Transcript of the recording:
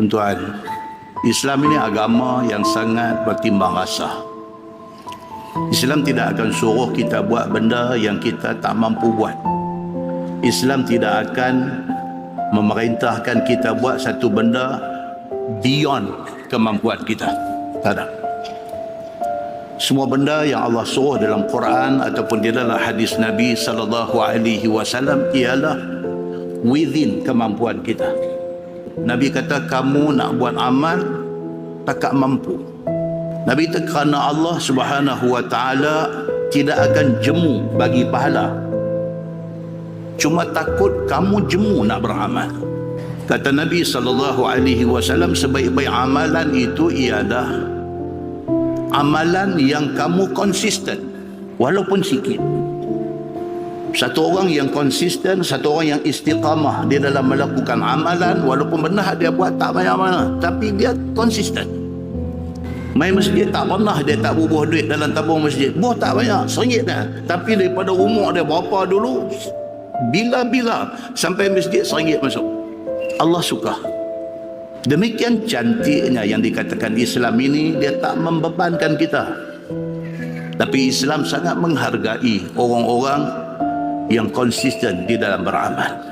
Tuan-tuan, Islam ini agama yang sangat bertimbang rasa. Islam tidak akan suruh kita buat benda yang kita tak mampu buat. Islam tidak akan memerintahkan kita buat satu benda beyond kemampuan kita. Tak ada. Semua benda yang Allah suruh dalam Quran ataupun di dalam hadis Nabi sallallahu alaihi wasallam ialah within kemampuan kita. Nabi kata kamu nak buat amal takkan mampu. Nabi kata kerana Allah Subhanahu wa taala tidak akan jemu bagi pahala. Cuma takut kamu jemu nak beramal. Kata Nabi sallallahu alaihi wasallam sebaik-baik amalan itu ialah amalan yang kamu konsisten walaupun sikit. Satu orang yang konsisten, satu orang yang istiqamah di dalam melakukan amalan walaupun benar dia buat tak banyak mana tapi dia konsisten. Main masjid tak pernah dia tak bubuh duit dalam tabung masjid. Buah tak banyak, seringgit dah. Tapi daripada umur dia berapa dulu, bila-bila sampai masjid seringgit masuk. Allah suka. Demikian cantiknya yang dikatakan Islam ini, dia tak membebankan kita. Tapi Islam sangat menghargai orang-orang yang konsisten di dalam beramal.